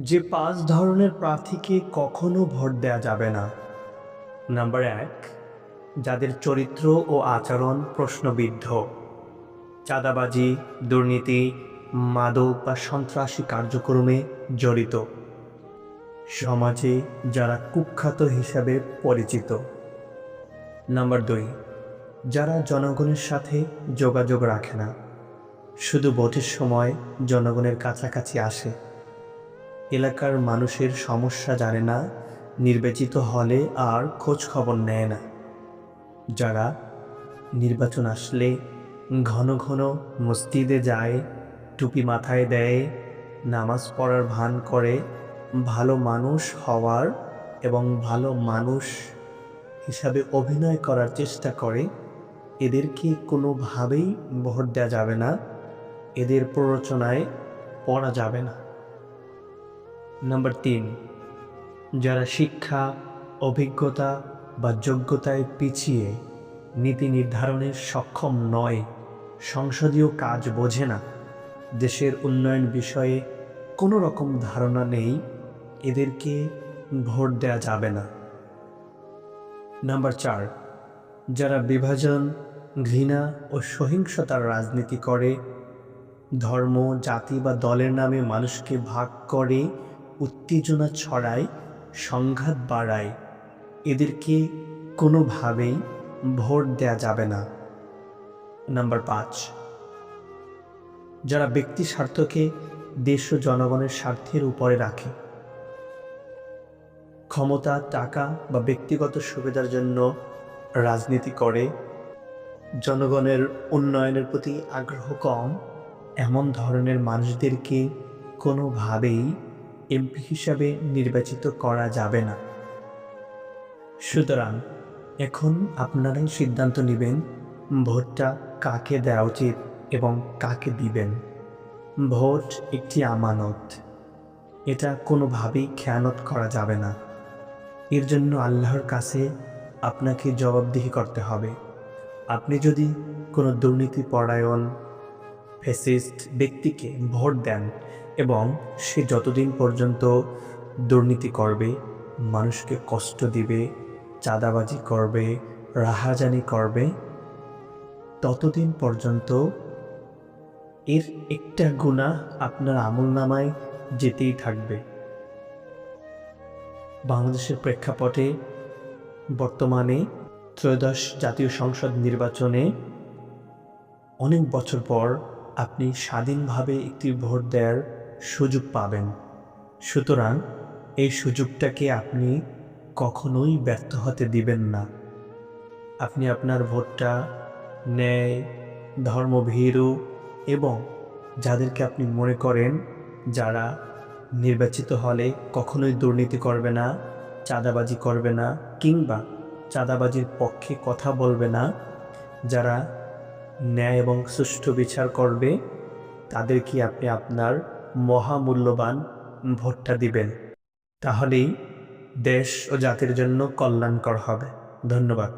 যে পাঁচ ধরনের প্রার্থীকে কখনো ভোট দেওয়া যাবে না। নাম্বার এক, যাদের চরিত্র ও আচরণ প্রশ্নবিদ্ধ। চাঁদাবাজি, দুর্নীতি, মাদক বা সন্ত্রাসী কার্যক্রমে জড়িত। সমাজে যারা কুখ্যাত হিসাবে পরিচিত। নাম্বার দুই, যারা জনগণের সাথে যোগাযোগ রাখে না। শুধু ভোটের সময় জনগণের কাছাকাছি আসে। এলাকার মানুষের সমস্যা জানে না, নির্বাচিত হলে আর খোঁজ খবর নেয় না। যারা নির্বাচন আসলে ঘন ঘন মসজিদে যায়, টুপি মাথায় দেয়, নামাজ পড়ার ভান করে, ভালো মানুষ হওয়ার এবং ভালো মানুষ হিসাবে অভিনয় করার চেষ্টা করে, এদেরকে কোনোভাবেই ভোট দেওয়া যাবে না, এদের প্ররোচনায় পড়া যাবে না। নাম্বার তিন, যারা শিক্ষা, অভিজ্ঞতা বা যোগ্যতায় পিছিয়ে নীতি নির্ধারণে সক্ষম নয়, সংসদীয় কাজ বোঝে না, দেশের উন্নয়ন বিষয়ে কোনো রকম ধারণা নেই, এদেরকে ভোট দেওয়া যাবে না। নাম্বার চার, যারা বিভাজন, ঘৃণা ও সহিংসতার রাজনীতি করে, ধর্ম, জাতি বা দলের নামে মানুষকে ভাগ করে উত্তেজনা ছড়ায়, সংঘাত বাড়ায়। এদেরকে কোনোভাবেই ভোট দেয়া যাবে না। নাম্বার পাঁচ। যারা ব্যক্তি স্বার্থকে দেশ ও জনগণের স্বার্থের উপরে রাখে। ক্ষমতা, টাকা বা ব্যক্তিগত সুবিধার জন্য রাজনীতি করে, জনগণের উন্নয়নের প্রতি আগ্রহ কম, এমন ধরনের মানুষদেরকে কোনোভাবেই এমপি হিসাবে নির্বাচিত করা যাবে না। সুতরাং এখন আপনারাই সিদ্ধান্ত নেবেন ভোটটা কাকে দেওয়া উচিত এবং কাকে দিবেন। ভোট একটি আমানত। এটা কোনোভাবেই খেয়ানত করা যাবে না। এর জন্য আল্লাহর কাছে আপনাকে জবাবদিহি করতে হবে। আপনি যদি কোনো দুর্নীতি পরায়ণ ফেসিস্ট ব্যক্তিকে ভোট দেন এবং সে যতদিন পর্যন্ত দুর্নীতি করবে, মানুষকে কষ্ট দিবে, চাঁদাবাজি করবে, রাহাজানি করবে, ততদিন পর্যন্ত এর একটা গুণা আপনার আমল নামায় যেতেই থাকবে। বাংলাদেশের প্রেক্ষাপটে বর্তমানে ত্রয়োদশ জাতীয় সংসদ নির্বাচনে অনেক বছর পর আপনি স্বাধীনভাবে একটি ভোট দেওয়ার সুযোগ পাবেন। সুতরাং এই সুযোগটাকে আপনি কখনোই ব্যর্থ হতে দিবেন না। আপনি আপনার ভোটটা ন্যায়, ধর্মভীরু এবং যাদেরকে আপনি মনে করেন যারা নির্বাচিত হলে কখনোই দুর্নীতি করবে না, চাঁদাবাজি করবে না কিংবা চাঁদাবাজির পক্ষে কথা বলবে না, যারা ন্যায় এবং সুষ্ঠু বিচার করবে তাদেরকে আপনি আপনার মহামূল্যবান ভোটটা দিবেন। তাহলেই দেশ ও জাতির জন্য কল্যাণকর হবে। ধন্যবাদ।